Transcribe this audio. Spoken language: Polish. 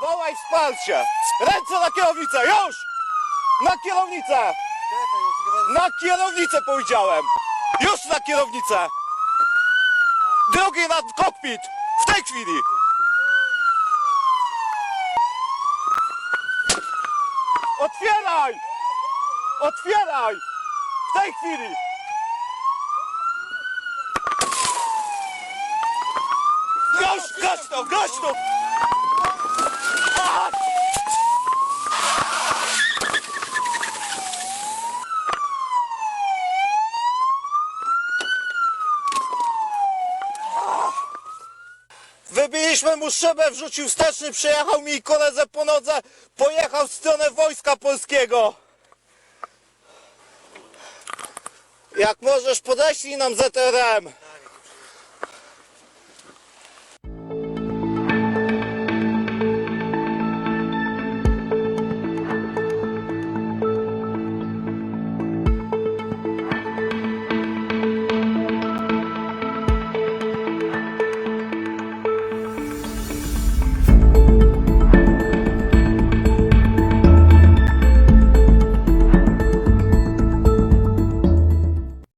Wołaj wsparcie! Ręce na kierownicę, już! Na kierownicę! Na kierownicę powiedziałem! Już na kierownicę! Drugi na kokpit! W tej chwili! Otwieraj! Otwieraj! W tej chwili! Gość, gość to, gość! Wybiliśmy mu szybę, wrzucił wsteczny, przyjechał mi koledze po nodze, pojechał w stronę Wojska Polskiego. Jak możesz, podeślij nam ZRM.